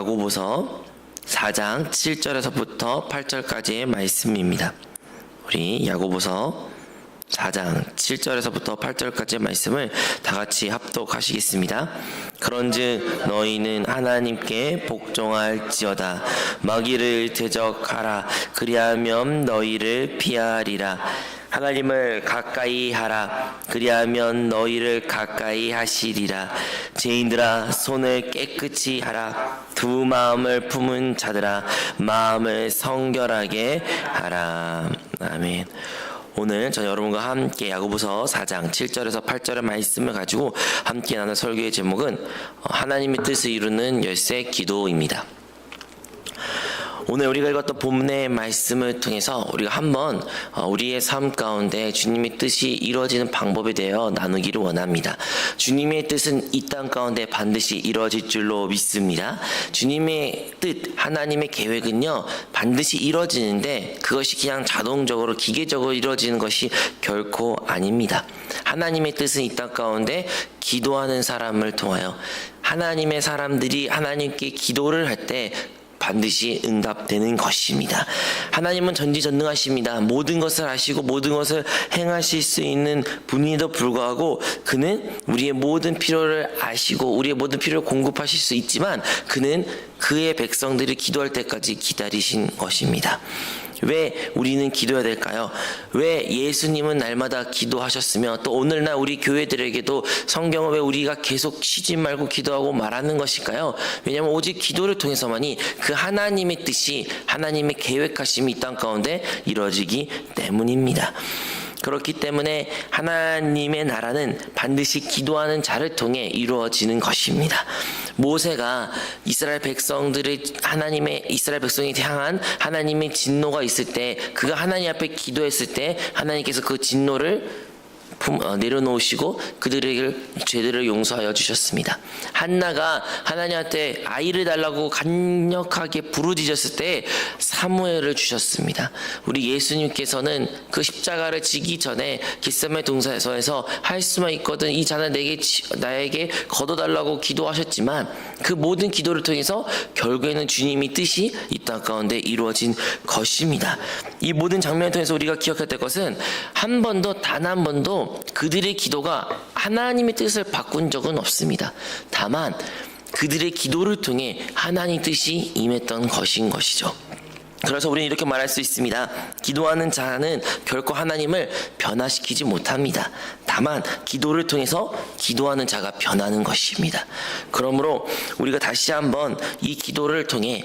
야고보서 4장 7절에서부터 8절까지의 말씀입니다. 우리 야고보서 4장 7절에서부터 8절까지의 말씀을 다 같이 합독하시겠습니다. 그런즉 너희는 하나님께 복종할지어다 마귀를 대적하라 그리하면 너희를 피하리라 하나님을 가까이 하라. 그리하면 너희를 가까이 하시리라. 죄인들아 손을 깨끗이 하라. 두 마음을 품은 자들아 마음을 성결하게 하라. 아멘. 오늘 저 여러분과 함께 야고보서 4장 7절에서 8절의 말씀을 가지고 함께 나눌 설교의 제목은 어, 하나님의 뜻을 이루는 열쇠 기도입니다. 오늘 우리가 읽었던 본문의 말씀을 통해서 우리가 한번 어, 우리의 삶 가운데 주님의 뜻이 이루어지는 방법에 대하여 나누기를 원합니다. 주님의 뜻은 이 땅 가운데 반드시 이루어질 줄로 믿습니다. 주님의 뜻, 하나님의 계획은요, 반드시 이루어지는데 그것이 그냥 자동적으로 기계적으로 이루어지는 것이 결코 아닙니다. 하나님의 뜻은 이 땅 가운데 기도하는 사람을 통하여 하나님의 사람들이 하나님께 기도를 할때 반드시 응답되는 것입니다. 하나님은 전지전능하십니다. 모든 것을 아시고 모든 것을 행하실 수 있는 분인에도 불구하고 그는 우리의 모든 필요를 아시고 우리의 모든 필요를 공급하실 수 있지만 그는 그의 백성들이 기도할 때까지 기다리신 것입니다. 왜 우리는 기도해야 될까요? 왜 예수님은 날마다 기도하셨으며 또 오늘날 우리 교회들에게도 성경을 왜 우리가 계속 쉬지 말고 기도하고 말하는 것일까요? 왜냐하면 오직 기도를 통해서만이 그 하나님의 뜻이 하나님의 계획하심이 이 땅 가운데 이루어지기 때문입니다. 그렇기 때문에 하나님의 나라는 반드시 기도하는 자를 통해 이루어지는 것입니다. 모세가 이스라엘 백성들의 하나님의 이스라엘 백성이 향한 하나님의 진노가 있을 때 그가 하나님 앞에 기도했을 때 하나님께서 그 진노를 내려놓으시고 그들에게 죄들을 용서하여 주셨습니다. 한나가 하나님한테 아이를 달라고 강력하게 부르짖었을 때 사무엘을 주셨습니다. 우리 예수님께서는 그 십자가를 지기 전에 겟세마네 동산에서 할 수만 있거든 이 잔을 내게 치- 나에게 걷어달라고 기도하셨지만 그 모든 기도를 통해서 결국에는 주님이 뜻이 이 땅 가운데 이루어진 것입니다. 이 모든 장면을 통해서 우리가 기억해야 될 것은 한 번도 단 한 번도 그들의 기도가 하나님의 뜻을 바꾼 적은 없습니다. 다만 그들의 기도를 통해 하나님 뜻이 임했던 것인 것이죠. 그래서 우리는 이렇게 말할 수 있습니다. 기도하는 자는 결코 하나님을 변화시키지 못합니다. 다만 기도를 통해서 기도하는 자가 변하는 것입니다. 그러므로 우리가 다시 한번 이 기도를 통해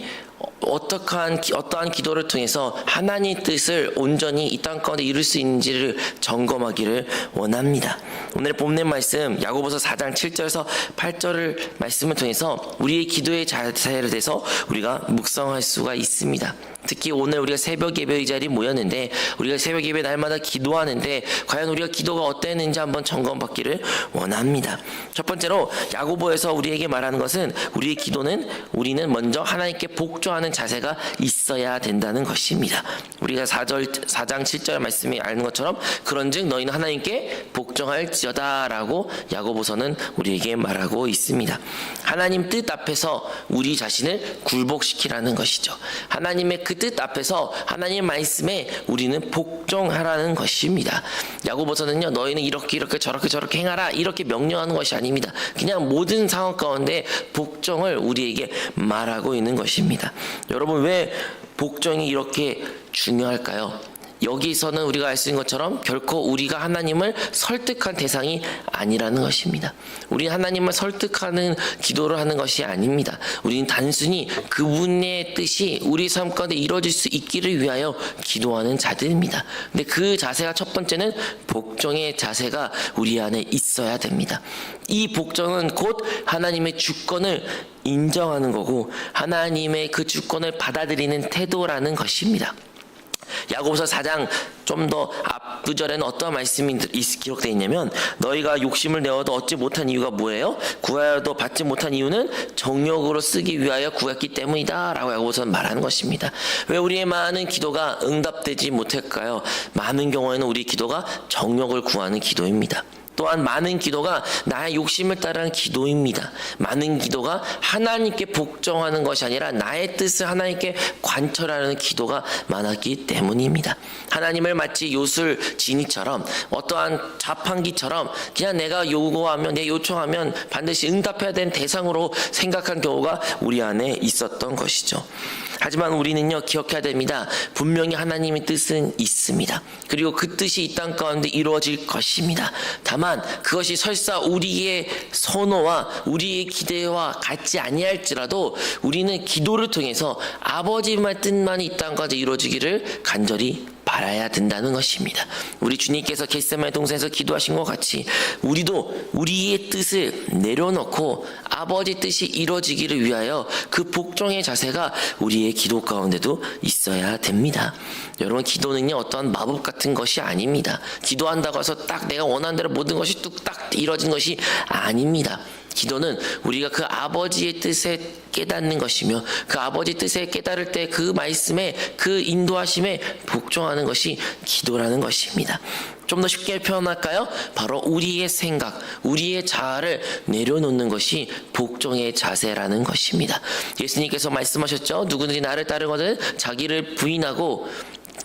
어떠한 어떠한 기도를 통해서 하나님의 뜻을 온전히 이 땅 가운데 이룰 수 있는지를 점검하기를 원합니다. 오늘 본문 말씀 야고보서 4장 7절에서 8절을 말씀을 통해서 우리의 기도의 자세를 대해서 우리가 묵상할 수가 있습니다. 특히 오늘 우리가 새벽 예배 이 자리에 모였는데 우리가 새벽 예배 날마다 기도하는데 과연 우리가 기도가 어땠는지 한번 점검받기를 원합니다. 첫 번째로 야고보에서 우리에게 말하는 것은 우리의 기도는 우리는 먼저 하나님께 복 종하는 자세가 있어야 된다는 것입니다. 우리가 4절 4장 7절 말씀이 아는 것처럼 그런즉 너희는 하나님께 복종할지어다라고 야고보서는 우리에게 말하고 있습니다. 하나님 뜻 앞에서 우리 자신을 굴복시키라는 것이죠. 하나님의 그 뜻 앞에서 하나님 말씀에 우리는 복종하라는 것입니다. 야고보서는요 너희는 이렇게 이렇게 저렇게 저렇게 행하라 이렇게 명령하는 것이 아닙니다. 그냥 모든 상황 가운데 복종을 우리에게 말하고 있는 것입니다. 여러분 왜 복종이 이렇게 중요할까요? 여기서는 우리가 알 수 있는 것처럼 결코 우리가 하나님을 설득한 대상이 아니라는 것입니다. 우리 하나님을 설득하는 기도를 하는 것이 아닙니다. 우리는 단순히 그분의 뜻이 우리 삶 가운데 이루어질 수 있기를 위하여 기도하는 자들입니다. 근데 그 자세가 첫 번째는 복종의 자세가 우리 안에 있어야 됩니다. 이 복종은 곧 하나님의 주권을 인정하는 거고 하나님의 그 주권을 받아들이는 태도라는 것입니다. 야고보서 4장 좀 더 앞 구절에는 어떤 말씀이 있- 기록되어 있냐면 너희가 욕심을 내어도 얻지 못한 이유가 뭐예요? 구하여도 받지 못한 이유는 정욕으로 쓰기 위하여 구했기 때문이다 라고 야고보서는 말하는 것입니다 왜 우리의 많은 기도가 응답되지 못할까요? 많은 경우에는 우리 기도가 정욕을 구하는 기도입니다 또한 많은 기도가 나의 욕심을 따르는 기도입니다. 많은 기도가 하나님께 복종하는 것이 아니라 나의 뜻을 하나님께 관철하는 기도가 많았기 때문입니다. 하나님을 마치 요술 지니처럼 어떠한 자판기처럼 그냥 내가 요구하면 내 요청하면 반드시 응답해야 되는 대상으로 생각한 경우가 우리 안에 있었던 것이죠. 하지만 우리는요 기억해야 됩니다. 분명히 하나님의 뜻은 있습니다. 그리고 그 뜻이 이 땅 가운데 이루어질 것입니다. 다만 그것이 설사 우리의 선호와 우리의 기대와 같지 아니할지라도 우리는 기도를 통해서 아버지의 뜻만이 이땅 가운데 이루어지기를 간절히 바라야 된다는 것입니다. 우리 주님께서 겟세마의 동산에서 기도하신 것 같이 우리도 우리의 뜻을 내려놓고 아버지 뜻이 이루어지기를 위하여 그 복종의 자세가 우리의 기도 가운데도 있어야 됩니다. 여러분 기도는요 어떠한 마법 같은 것이 아닙니다. 기도한다고 해서 딱 내가 원하는 대로 모든 것이 뚝딱 이루어진 것이 아닙니다. 기도는 우리가 그 아버지의 뜻에 깨닫는 것이며 그 아버지 뜻에 깨달을 때 그 말씀에 그 인도하심에 복종하는 것이 기도라는 것입니다. 좀 더 쉽게 표현할까요? 바로 우리의 생각, 우리의 자아를 내려놓는 것이 복종의 자세라는 것입니다. 예수님께서 말씀하셨죠. 누구든지 나를 따르거든 자기를 부인하고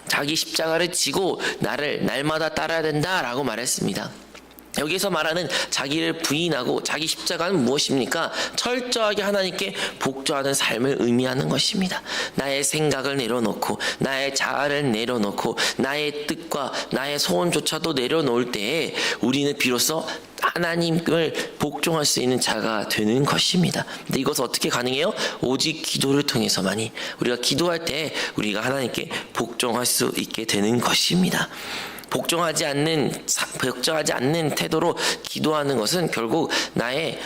자기 십자가를 지고 나를 날마다 따라야 된다라고 말했습니다. 여기서 말하는 자기를 부인하고 자기 십자가는 무엇입니까? 철저하게 하나님께 복종하는 삶을 의미하는 것입니다. 나의 생각을 내려놓고 나의 자아를 내려놓고 나의 뜻과 나의 소원조차도 내려놓을 때에 우리는 비로소 하나님을 복종할 수 있는 자가 되는 것입니다. 근데 이것은 어떻게 가능해요? 오직 기도를 통해서만이 우리가 기도할 때 우리가 하나님께 복종할 수 있게 되는 것입니다. 복종하지 않는 사- 복종하지 않는 태도로 기도하는 것은 결국 나의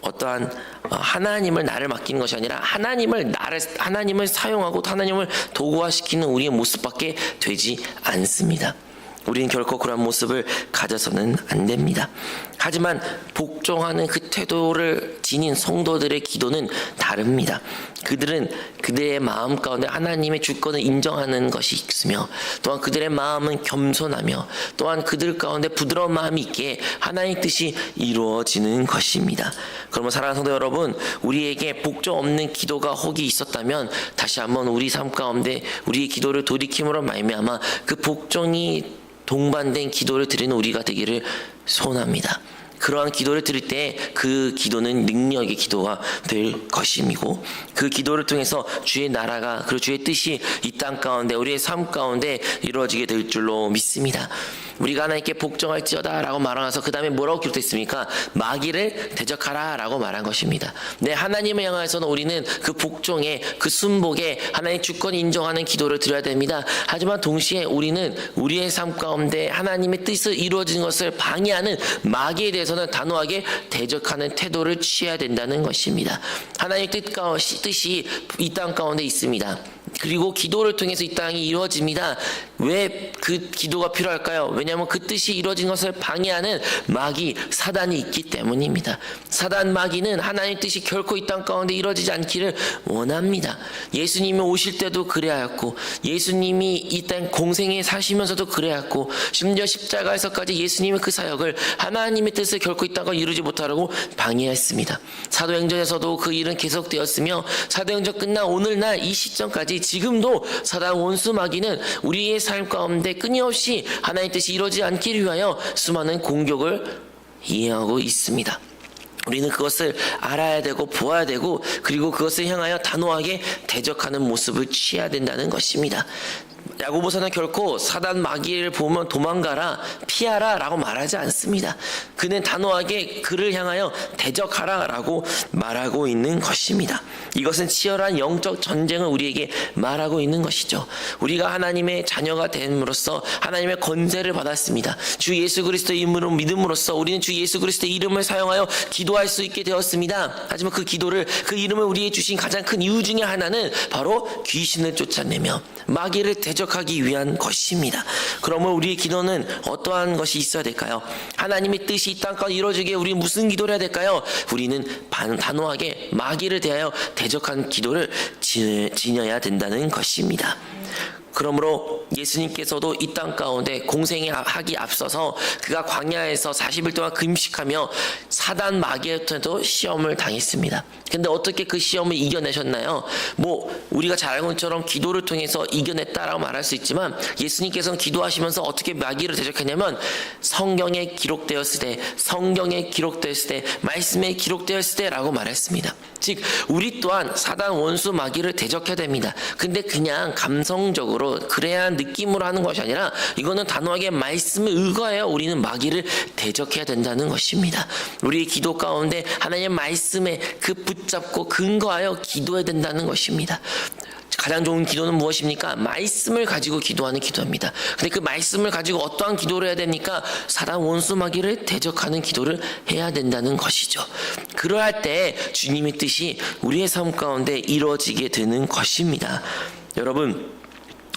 어떠한 어, 하나님을 나를 맡기는 것이 아니라 하나님을 나를 하나님을 사용하고 또 하나님을 도구화시키는 우리의 모습밖에 되지 않습니다. 우리는 결코 그런 모습을 가져서는 안 됩니다. 하지만 복종하는 그 태도를 지닌 성도들의 기도는 다릅니다. 그들은 그들의 마음 가운데 하나님의 주권을 인정하는 것이 있으며 또한 그들의 마음은 겸손하며 또한 그들 가운데 부드러운 마음이 있기에 하나님의 뜻이 이루어지는 것입니다. 그러면 사랑하는 성도 여러분, 우리에게 복종 없는 기도가 혹이 있었다면 다시 한번 우리 삶 가운데 우리의 기도를 돌이킴으로 말미암아 그 복종이 동반된 기도를 드리는 우리가 되기를 소원합니다. 그러한 기도를 드릴 때 그 기도는 능력의 기도가 될 것임이고 그 기도를 통해서 주의 나라가 그리고 주의 뜻이 이 땅 가운데 우리의 삶 가운데 이루어지게 될 줄로 믿습니다. 우리가 하나님께 복종할지어다라고 말하면서 그 다음에 뭐라고 기록됐습니까? 마귀를 대적하라라고 말한 것입니다. 네, 하나님을 향해서는 우리는 그 복종에 그 순복에 하나님 주권이 인정하는 기도를 드려야 됩니다. 하지만 동시에 우리는 우리의 삶 가운데 하나님의 뜻을 이루어지는 것을 방해하는 마귀에 대해서는 단호하게 대적하는 태도를 취해야 된다는 것입니다. 하나님의 뜻과 뜻이 이 땅 가운데 있습니다. 그리고 기도를 통해서 이 땅이 이루어집니다. 왜 그 기도가 필요할까요? 왜냐하면 그 뜻이 이루어진 것을 방해하는 마귀 사단이 있기 때문입니다. 사단 마귀는 하나님의 뜻이 결코 이 땅 가운데 이루어지지 않기를 원합니다. 예수님이 오실 때도 그래하였고 예수님이 이 땅 공생에 사시면서도 그래하였고 심지어 십자가에서까지 예수님의 그 사역을 하나님의 뜻을 결코 이 땅과 이루지 못하라고 방해했습니다. 사도행전에서도 그 일은 계속되었으며 사도행전 끝난 오늘날 이 시점까지 지금도 사단 원수 마귀는 우리의 삶 가운데 끊임없이 하나님의 뜻이 이루어지지 않기를 위하여 수많은 공격을 이행하고 있습니다. 우리는 그것을 알아야 되고 보아야 되고 그리고 그것을 향하여 단호하게 대적하는 모습을 취해야 된다는 것입니다. 야고보서는 결코 사단 마귀를 보면 도망가라 피하라 라고 말하지 않습니다. 그는 단호하게 그를 향하여 대적하라 라고 말하고 있는 것입니다. 이것은 치열한 영적 전쟁을 우리에게 말하고 있는 것이죠. 우리가 하나님의 자녀가 됨으로써 하나님의 권세를 받았습니다. 주 예수 그리스도의 이름으로 믿음으로써 우리는 주 예수 그리스도의 이름을 사용하여 기도할 수 있게 되었습니다. 하지만 그 기도를 그 이름을 우리에게 주신 가장 큰 이유 중에 하나는 바로 귀신을 쫓아내며 마귀를 대적 하기 위한 것입니다. 그러면 우리의 기도는 어떠한 것이 있어야 될까요? 하나님의 뜻이 이 땅까지 이루어지게 우리 무슨 기도를 해야 될까요? 우리는 반- 단호하게 마귀를 대하여 대적한 기도를 지- 지녀야 된다는 것입니다. 그러므로 예수님께서도 이 땅 가운데 공생에 하기 앞서서 그가 광야에서 40일 동안 금식하며 사단 마귀한테도 시험을 당했습니다. 근데 어떻게 그 시험을 이겨내셨나요? 뭐 우리가 잘 알고 있는 것처럼 기도를 통해서 이겨냈다라고 말할 수 있지만 예수님께서는 기도하시면서 어떻게 마귀를 대적했냐면 성경에 기록되었을 때 성경에 기록되었을 때 말씀에 기록되었을 때라고 말했습니다. 즉 우리 또한 사단 원수 마귀를 대적해야 됩니다. 근데 그냥 감성적으로 그래야 느낌으로 하는 것이 아니라 이거는 단호하게 말씀을 의거하여 우리는 마귀를 대적해야 된다는 것입니다. 우리의 기도 가운데 하나님의 말씀에 그 붙잡고 근거하여 기도해야 된다는 것입니다. 가장 좋은 기도는 무엇입니까? 말씀을 가지고 기도하는 기도입니다. 근데 그 말씀을 가지고 어떠한 기도를 해야 됩니까? 사단 원수 마귀를 대적하는 기도를 해야 된다는 것이죠. 그러할 때 주님의 뜻이 우리의 삶 가운데 이루어지게 되는 것입니다. 여러분,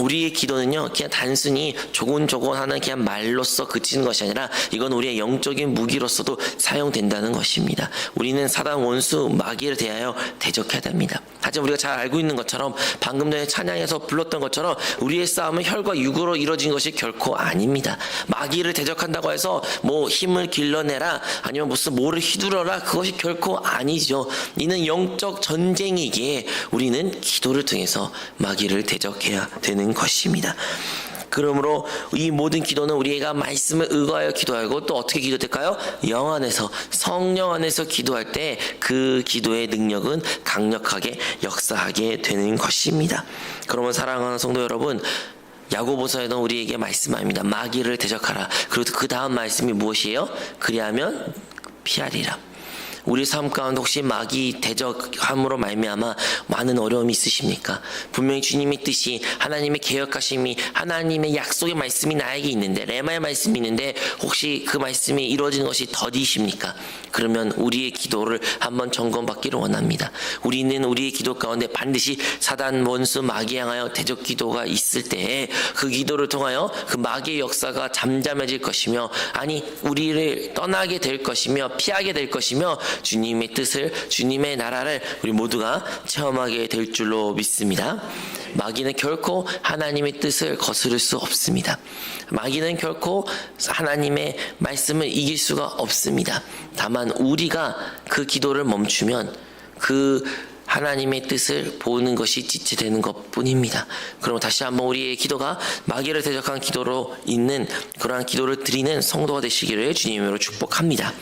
우리의 기도는요, 그냥 단순히 조곤조곤 하는 그냥 말로써 그치는 것이 아니라 이건 우리의 영적인 무기로서도 사용된다는 것입니다. 우리는 사단 원수 마귀를 대하여 대적해야 됩니다. 하지만 우리가 잘 알고 있는 것처럼 방금 전에 찬양에서 불렀던 것처럼 우리의 싸움은 혈과 육으로 이루어진 것이 결코 아닙니다. 마귀를 대적한다고 해서 뭐 힘을 길러내라 아니면 무슨 뭐를 휘두르라 그것이 결코 아니죠. 이는 영적 전쟁이기에 우리는 기도를 통해서 마귀를 대적해야 되는 것입니다. 그러므로 이 모든 기도는 우리가 말씀을 의거하여 기도하고 또 어떻게 기도될까요? 영 안에서 성령 안에서 기도할 때 그 기도의 능력은 강력하게 역사하게 되는 것입니다. 그러면 사랑하는 성도 여러분 야고보서에는 우리에게 말씀합니다. 마귀를 대적하라. 그리고 그 다음 말씀이 무엇이에요? 그리하면 피하리라. 우리 삶 가운데 혹시 마귀 대적함으로 말미암아 많은 어려움이 있으십니까? 분명히 주님의 뜻이 하나님의 계획하심이 하나님의 약속의 말씀이 나에게 있는데 레마의 말씀이 있는데 혹시 그 말씀이 이루어지는 것이 더디십니까? 그러면 우리의 기도를 한번 점검받기를 원합니다. 우리는 우리의 기도 가운데 반드시 사단 원수 마귀 향하여 대적 기도가 있을 때에 그 기도를 통하여 그 마귀의 역사가 잠잠해질 것이며 아니 우리를 떠나게 될 것이며 피하게 될 것이며 주님의 뜻을 주님의 나라를 우리 모두가 체험하게 될 줄로 믿습니다. 마귀는 결코 하나님의 뜻을 거스를 수 없습니다. 마귀는 결코 하나님의 말씀을 이길 수가 없습니다. 다만 우리가 그 기도를 멈추면 그 하나님의 뜻을 보는 것이 지체되는 것 뿐입니다. 그럼 다시 한번 우리의 기도가 마귀를 대적한 기도로 있는 그러한 기도를 드리는 성도가 되시기를 주님으로 축복합니다.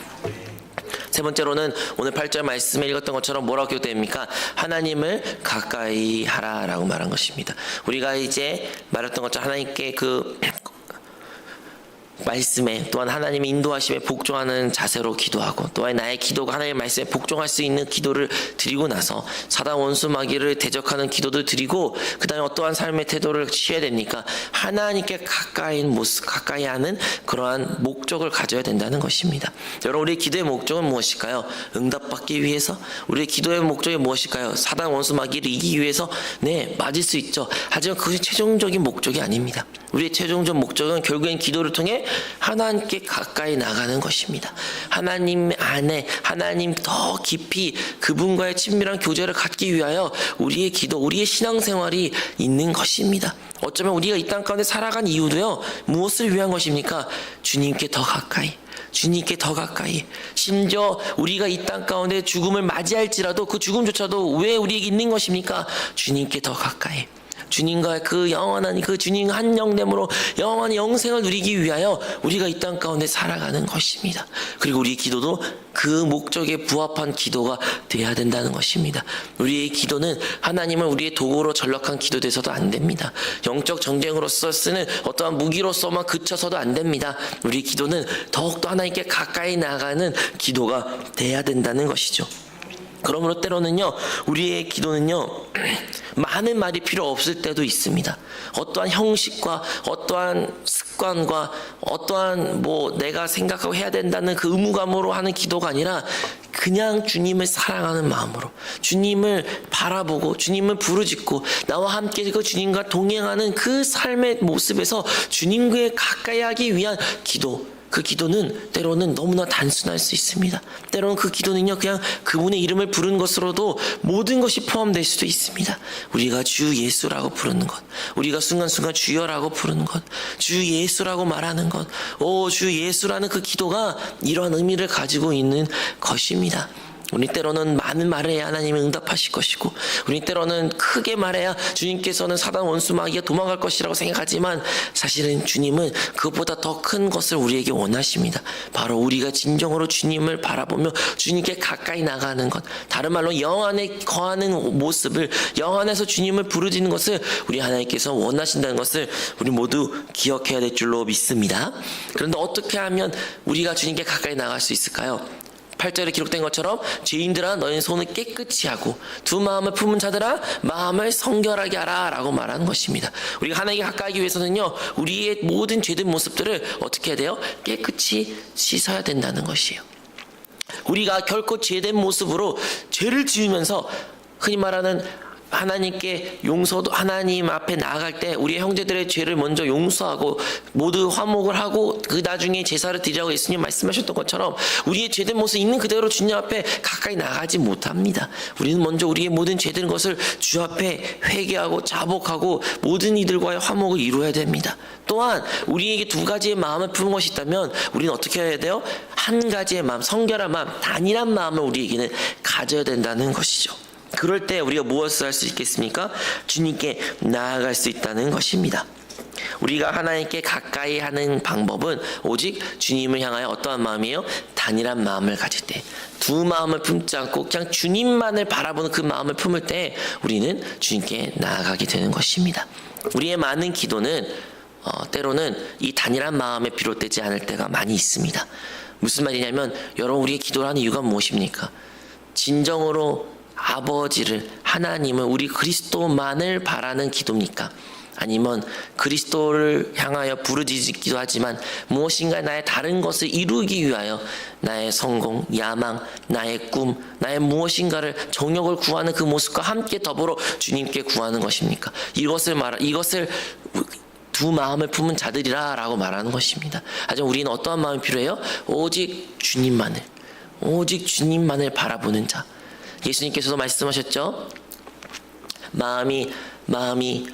세 번째로는 오늘 8절 말씀에 읽었던 것처럼 뭐라고 기도됩니까? 하나님을 가까이 하라라고 말한 것입니다. 우리가 이제 말했던 것처럼 하나님께 그 말씀에 또한 하나님의 인도하심에 복종하는 자세로 기도하고 또한 나의 기도가 하나님의 말씀에 복종할 수 있는 기도를 드리고 나서 사단 원수 마귀를 대적하는 기도도 드리고 그 다음에 어떠한 삶의 태도를 취해야 됩니까? 하나님께 가까이 모습 가까이 하는 그러한 목적을 가져야 된다는 것입니다. 여러분 우리의 기도의 목적은 무엇일까요? 응답받기 위해서 우리의 기도의 목적이 무엇일까요? 사단 원수 마귀를 이기기 위해서 네 맞을 수 있죠. 하지만 그것이 최종적인 목적이 아닙니다. 우리의 최종적 목적은 결국엔 기도를 통해 하나님께 가까이 나가는 것입니다. 하나님 안에 하나님 더 깊이 그분과의 친밀한 교제를 갖기 위하여 우리의 기도, 우리의 신앙생활이 있는 것입니다. 어쩌면 우리가 이 땅 가운데 살아간 이유도요. 무엇을 위한 것입니까? 주님께 더 가까이. 주님께 더 가까이. 심지어 우리가 이 땅 가운데 죽음을 맞이할지라도 그 죽음조차도 왜 우리에게 있는 것입니까? 주님께 더 가까이. 주님과 그 영원한 그 주님 한 영됨으로 영원한 영생을 누리기 위하여 우리가 이 땅 가운데 살아가는 것입니다. 그리고 우리 기도도 그 목적에 부합한 기도가 돼야 된다는 것입니다. 우리의 기도는 하나님을 우리의 도구로 전락한 기도 돼서도 안 됩니다. 영적 전쟁으로서 쓰는 어떠한 무기로서만 그쳐서도 안 됩니다. 우리 기도는 더욱더 하나님께 가까이 나가는 기도가 돼야 된다는 것이죠. 그러므로 때로는요, 우리의 기도는요, 많은 말이 필요 없을 때도 있습니다. 어떠한 형식과 어떠한 습관과 어떠한 뭐 내가 생각하고 해야 된다는 그 의무감으로 하는 기도가 아니라 그냥 주님을 사랑하는 마음으로 주님을 바라보고 주님을 부르짖고 나와 함께 그 주님과 동행하는 그 삶의 모습에서 주님께 가까이 하기 위한 기도 그 기도는 때로는 너무나 단순할 수 있습니다. 때로는 그 기도는요, 그냥 그분의 이름을 부르는 것으로도 모든 것이 포함될 수도 있습니다. 우리가 주 예수라고 부르는 것, 우리가 순간순간 주여라고 부르는 것, 주 예수라고 말하는 것, 오, 주 예수라는 그 기도가 이러한 의미를 가지고 있는 것입니다. 우리 때로는 많은 말을 해야 하나님이 응답하실 것이고 우리 때로는 크게 말해야 주님께서는 사단 원수 마귀가 도망갈 것이라고 생각하지만 사실은 주님은 그것보다 더 큰 것을 우리에게 원하십니다. 바로 우리가 진정으로 주님을 바라보며 주님께 가까이 나가는 것 다른 말로 영 안에 거하는 모습을 영 안에서 주님을 부르짖는 것을 우리 하나님께서 원하신다는 것을 우리 모두 기억해야 될 줄로 믿습니다. 그런데 어떻게 하면 우리가 주님께 가까이 나갈 수 있을까요? 8절에 기록된 것처럼 죄인들아 너희 손을 깨끗이 하고 두 마음을 품은 자들아 마음을 성결하게 하라 라고 말하는 것입니다. 우리가 하나님께 가까이 하기 위해서는요 우리의 모든 죄된 모습들을 어떻게 해야 돼요? 깨끗이 씻어야 된다는 것이에요. 우리가 결코 죄된 모습으로 죄를 지으면서 흔히 말하는 하나님께 용서도 하나님 앞에 나아갈 때 우리 형제들의 죄를 먼저 용서하고 모두 화목을 하고 그 나중에 제사를 드리라고 예수님 말씀하셨던 것처럼 우리의 죄된 모습 있는 그대로 주님 앞에 가까이 나가지 못합니다. 우리는 먼저 우리의 모든 죄된 것을 주 앞에 회개하고 자복하고 모든 이들과의 화목을 이루어야 됩니다. 또한 우리에게 두 가지의 마음을 품은 것이 있다면 우리는 어떻게 해야 돼요? 한 가지의 마음, 성결한 마음, 단일한 마음을 우리에게는 가져야 된다는 것이죠. 그럴 때 우리가 무엇을 할 수 있겠습니까? 주님께 나아갈 수 있다는 것입니다. 우리가 하나님께 가까이 하는 방법은 오직 주님을 향하여 어떠한 마음이에요? 단일한 마음을 가질 때. 두 마음을 품지 않고 그냥 주님만을 바라보는 그 마음을 품을 때 우리는 주님께 나아가게 되는 것입니다. 우리의 많은 기도는 어, 때로는 이 단일한 마음에 비롯되지 않을 때가 많이 있습니다. 무슨 말이냐면 여러분 우리의 기도를 하는 이유가 무엇입니까? 진정으로 아버지를 하나님을 우리 그리스도만을 바라는 기도입니까? 아니면 그리스도를 향하여 부르짖기도 하지만 무엇인가 나의 다른 것을 이루기 위하여 나의 성공, 야망, 나의 꿈, 나의 무엇인가를 정욕을 구하는 그 모습과 함께 더불어 주님께 구하는 것입니까? 이것을 말 이것을 두 마음을 품은 자들이라라고 말하는 것입니다. 하지만 우리는 어떠한 마음이 필요해요? 오직 주님만을, 오직 주님만을 바라보는 자. 예수님께서도 말씀하셨죠. 마음이 마음이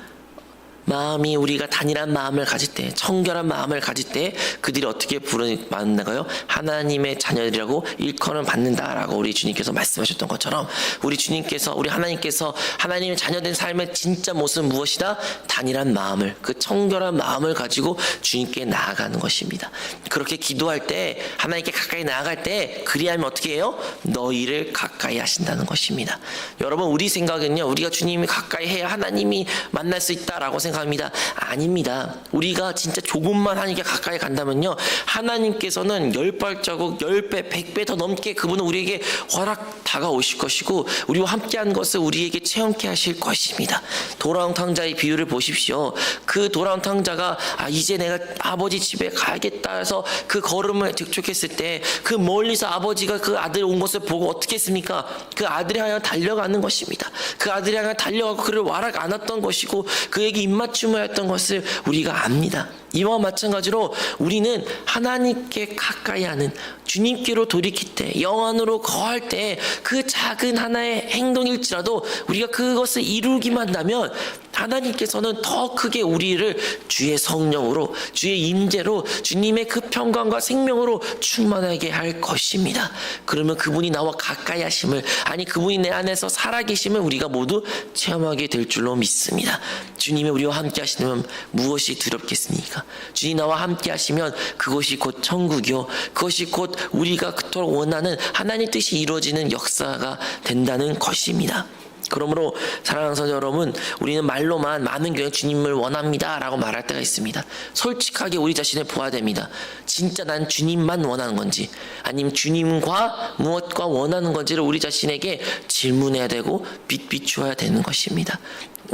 마음이 우리가 단일한 마음을 가질 때, 청결한 마음을 가질 때 그들이 어떻게 부르는가요? 하나님의 자녀들이라고 일컬음 받는다라고 우리 주님께서 말씀하셨던 것처럼 우리 주님께서 우리 하나님께서 하나님의 자녀된 삶의 진짜 모습은 무엇이다? 단일한 마음을 그 청결한 마음을 가지고 주님께 나아가는 것입니다. 그렇게 기도할 때 하나님께 가까이 나아갈 때 그리하면 어떻게 해요? 너희를 가까이 하신다는 것입니다. 여러분 우리 생각은요 우리가 주님이 가까이 해야 하나님이 만날 수 있다라고 생각. 생각합니다. 아닙니다. 우리가 진짜 조금만 하나님께 가까이 간다면요. 하나님께서는 열 발자국, 열 배, 백 배 더 넘게 그분은 우리에게 허락 다가오실 것이고 우리와 함께한 것을 우리에게 체험케 하실 것입니다. 돌아온 탕자의 비유를 보십시오. 그 돌아온 탕자가 아, 이제 내가 아버지 집에 가야겠다 해서 그 걸음을 득촉했을 때 그 멀리서 아버지가 그 아들 온 것을 보고 어떻게 했습니까? 그 아들이 향해 달려가는 것입니다. 그 아들이 향해 달려가고 그를 와락 안았던 것이고 그에게 입맛 입맞춤을 했던 것을 우리가 압니다. 이와 마찬가지로 우리는 하나님께 가까이 하는 주님께로 돌이킬 때 영안으로 거할 때 그 작은 하나의 행동일지라도 우리가 그것을 이루기만 한다면 하나님께서는 더 크게 우리를 주의 성령으로 주의 임재로 주님의 그 평강과 생명으로 충만하게 할 것입니다. 그러면 그분이 나와 가까이 하심을 아니 그분이 내 안에서 살아계심을 우리가 모두 체험하게 될 줄로 믿습니다. 주님이 우리와 함께 하시면 무엇이 두렵겠습니까? 주님 나와 함께 하시면 그것이 곧 천국이요 그것이 곧 우리가 그토록 원하는 하나님 뜻이 이루어지는 역사가 된다는 것입니다. 그러므로 사랑하는 성 여러분, 우리는 말로만 많은 교회 주님을 원합니다라고 말할 때가 있습니다. 솔직하게 우리 자신을 보아야 됩니다. 진짜 난 주님만 원하는 건지, 아니면 주님과 무엇과 원하는 건지를 우리 자신에게 질문해야 되고 빛비추어야 되는 것입니다.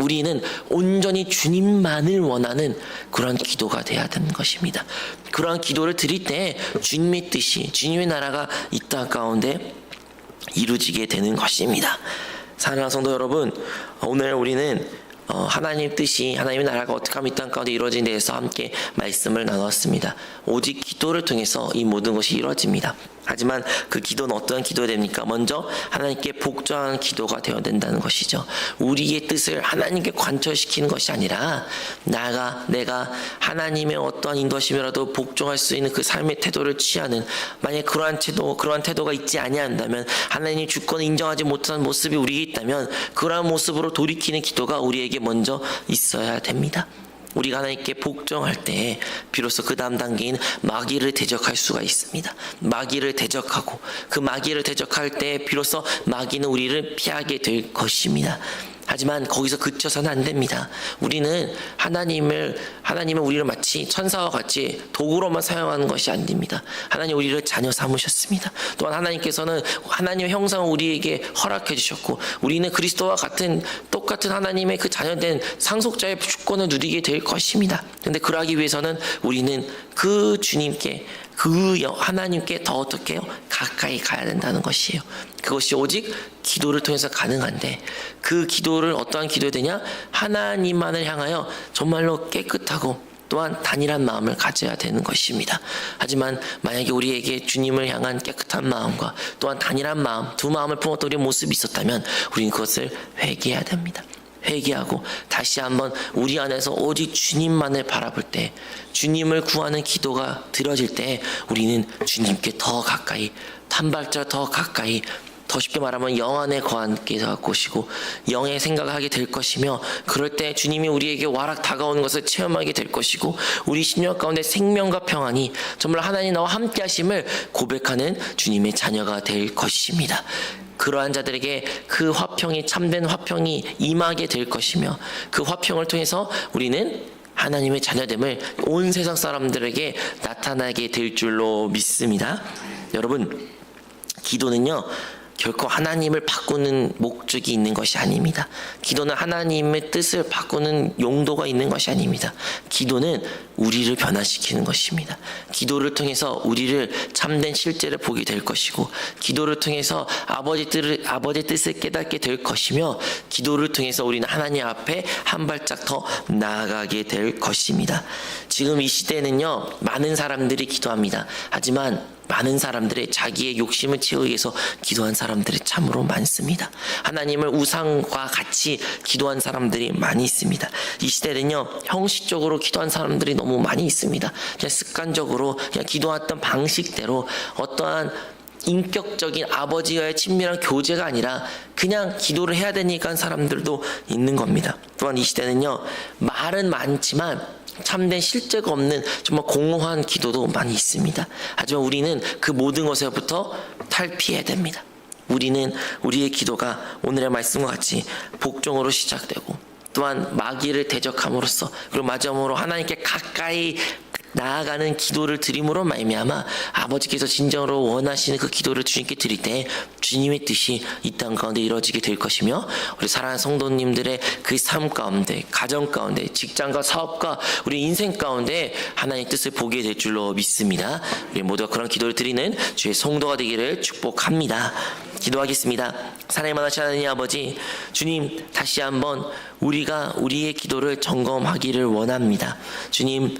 우리는 온전히 주님만을 원하는 그런 기도가 돼야 되는 것입니다. 그러한 기도를 드릴 때 주님의 뜻이, 주님의 나라가 이 땅 가운데 이루어지게 되는 것입니다. 사랑하는 성도 여러분, 오늘 우리는 어, 하나님 뜻이 하나님의 나라가 어떻게 하면 이 땅 가운데 이루어진 데에서 함께 말씀을 나눴습니다. 오직 기도를 통해서 이 모든 것이 이루어집니다. 하지만 그 기도는 어떠한 기도가 됩니까? 먼저 하나님께 복종하는 기도가 되어야 된다는 것이죠. 우리의 뜻을 하나님께 관철시키는 것이 아니라 나가 내가 하나님의 어떠한 인도하심이라도 복종할 수 있는 그 삶의 태도를 취하는 만약 그러한 태도 그러한 태도가 있지 아니한다면 하나님 주권을 인정하지 못하는 모습이 우리에 있다면 그러한 모습으로 돌이키는 기도가 우리에게 먼저 있어야 됩니다. 우리가 하나님께 복종할 때 비로소 그 다음 단계인 마귀를 대적할 수가 있습니다. 마귀를 대적하고 그 마귀를 대적할 때 비로소 마귀는 우리를 피하게 될 것입니다. 하지만 거기서 그쳐서는 안 됩니다. 우리는 하나님을 하나님은 우리를 마치 천사와 같이 도구로만 사용하는 것이 아닙니다. 하나님 우리를 자녀 삼으셨습니다. 또한 하나님께서는 하나님의 형상을 우리에게 허락해 주셨고 우리는 그리스도와 같은 똑같은 하나님의 그 자녀된 상속자의 주권을 누리게 될 것입니다. 근데 그러기 위해서는 우리는 그 주님께 그 여- 하나님께 더 어떻게 요 가까이 가야 된다는 것이에요. 그것이 오직 기도를 통해서 가능한데 그 기도를 어떠한 기도해야 되냐? 하나님만을 향하여 정말로 깨끗하고 또한 단일한 마음을 가져야 되는 것입니다. 하지만 만약에 우리에게 주님을 향한 깨끗한 마음과 또한 단일한 마음, 두 마음을 품었던 우리의 모습이 있었다면 우리는 그것을 회개해야 됩니다. 회개하고 다시 한번 우리 안에서 오직 주님만을 바라볼 때 주님을 구하는 기도가 들어질 때 우리는 주님께 더 가까이 한 발짝 더 가까이 더 쉽게 말하면 영 안에 될 것이고 영의 생각을 하게 될 것이며 그럴 때 주님이 우리에게 와락 다가오는 것을 체험하게 될 것이고 우리 심령 가운데 생명과 평안이 정말 하나님 나와 함께 하심을 고백하는 주님의 자녀가 될 것입니다. 그러한 자들에게 그 화평이 참된 화평이 임하게 될 것이며 그 화평을 통해서 우리는 하나님의 자녀됨을 온 세상 사람들에게 나타나게 될 줄로 믿습니다. 여러분, 기도는요, 결코 하나님을 바꾸는 목적이 있는 것이 아닙니다. 기도는 하나님의 뜻을 바꾸는 용도가 있는 것이 아닙니다. 기도는 우리를 변화시키는 것입니다. 기도를 통해서 우리를 참된 실제를 보게 될 것이고, 기도를 통해서 아버지 뜻을, 아버지 뜻을 깨닫게 될 것이며, 기도를 통해서 우리는 하나님 앞에 한 발짝 더 나아가게 될 것입니다. 지금 이 시대는요, 많은 사람들이 기도합니다. 하지만 많은 사람들의 자기의 욕심을 채우기 위해서 기도한 사람들이 참으로 많습니다. 하나님을 우상과 같이 기도한 사람들이 많이 있습니다. 이 시대는요, 형식적으로 기도한 사람들이 너무 많이 있습니다. 그냥 습관적으로 그냥 기도했던 방식대로 어떠한 인격적인 아버지와의 친밀한 교제가 아니라 그냥 기도를 해야 되니까 한 사람들도 있는 겁니다. 또한 이 시대는요, 말은 많지만 참된 실제가 없는 정말 공허한 기도도 많이 있습니다. 하지만 우리는 그 모든 것에부터 탈피해야 됩니다. 우리는 우리의 기도가 오늘의 말씀과 같이 복종으로 시작되고 또한 마귀를 대적함으로써 그리고 마지막으로 하나님께 가까이 나아가는 기도를 드림으로 말미암아 아버지께서 진정으로 원하시는 그 기도를 주님께 드릴 때 주님의 뜻이 이 땅 가운데 이루어지게 될 것이며 우리 사랑하는 성도님들의 그 삶 가운데 가정 가운데 직장과 사업과 우리 인생 가운데 하나님의 뜻을 보게 될 줄로 믿습니다. 우리 모두가 그런 기도를 드리는 주의 성도가 되기를 축복합니다. 기도하겠습니다. 사랑의 만하신 하나님 아버지 주님 다시 한번 우리가 우리의 기도를 점검하기를 원합니다. 주님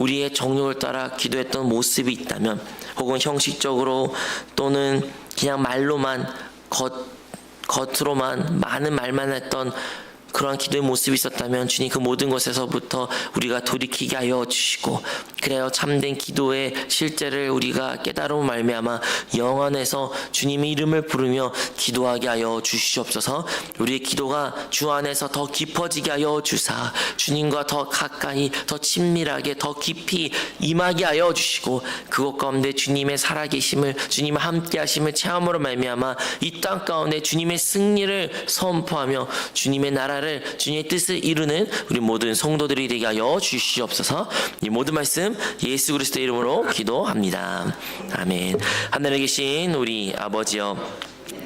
우리의 정욕을 따라 기도했던 모습이 있다면 혹은 형식적으로 또는 그냥 말로만 겉, 겉으로만 많은 말만 했던 그러한 기도의 모습이 있었다면 주님 그 모든 것에서부터 우리가 돌이키게 하여 주시고 그래요. 참된 기도의 실제를 우리가 깨달음을 말미암아 영안에서 주님의 이름을 부르며 기도하게 하여 주시옵소서. 우리의 기도가 주 안에서 더 깊어지게 하여 주사 주님과 더 가까이 더 친밀하게 더 깊이 임하게 하여 주시고 그것 가운데 주님의 살아계심을 주님의 함께하심을 체험으로 말미암아 이 땅 가운데 주님의 승리를 선포하며 주님의 나라 를 주님의 뜻을 이루는 우리 모든 성도들이 되게 하여 주시옵소서. 이 모든 말씀 예수 그리스도의 이름으로 기도합니다. 아멘. 하늘에 계신 우리 아버지여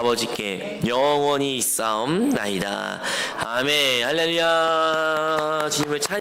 아버지께 영원히 있사옵나이다. 아멘. 할렐루야. 주님을 찬